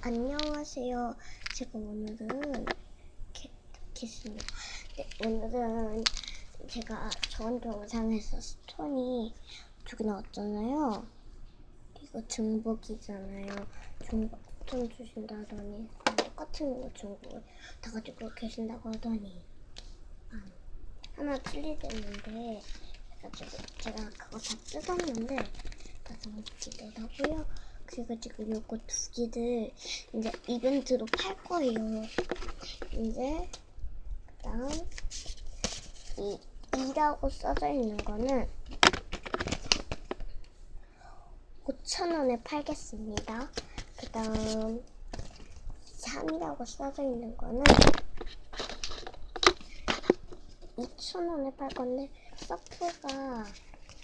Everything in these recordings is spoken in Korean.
안녕하, 안녕하세요. 제가 오늘은 게, 게스트입니다. 네, 오늘은 제가 저번 영상에서 스톤이 두 개 나왔잖아요. 이거 중복이잖아요. 중복 좀 주신다더니 똑같은 거 중복을 다 가지고 계신다고 하더니 아, 하나 틀리겠는데 제가 그거 다 뜯었는데 나좀 기대라고요. 그래가지고 요거 두 개를 이제 이벤트로 팔 거예요. 이제 그다음 이 2라고 써져 있는 거는 5,000원에 팔겠습니다. 그 다음 3이라고 써져 있는 거는 2,000원에 팔 건데 서프가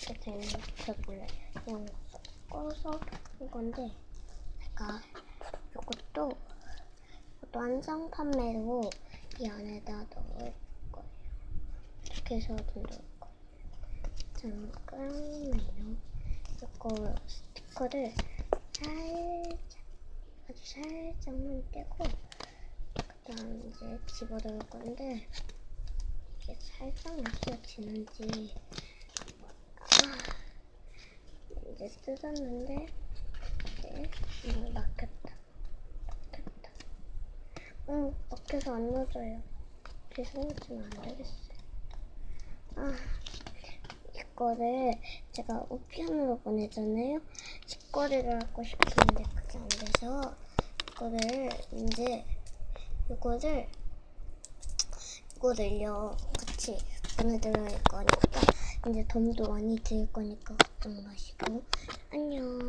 이렇게 되는 저 몰라요. 섞어서 한 건데 제가 이것도 이것도 한정 판매로 이 안에다 넣을 거예요. 이렇게 해서 좀 넣을 거예요. 잠깐만요. 이거 스티커를 살짝 아주 살짝만 떼고 그다음 이제 집어넣을 건데 이게 살짝만 휘어지는지 아, 이제 뜯었는데 이제 이거 막혔다. 막혔다. 응 막혀서 안 넣어져요. 계속 넣지면 안 되겠어요. 아 이거를 제가 우편으로 보내잖아요. 직거래를 하고 싶은데 그게 안 돼서 이거를 이제 이거를 이거를요 같이 보내드릴 거니까 이제 돈도 많이 들 거니까 걱정 마시고 안녕.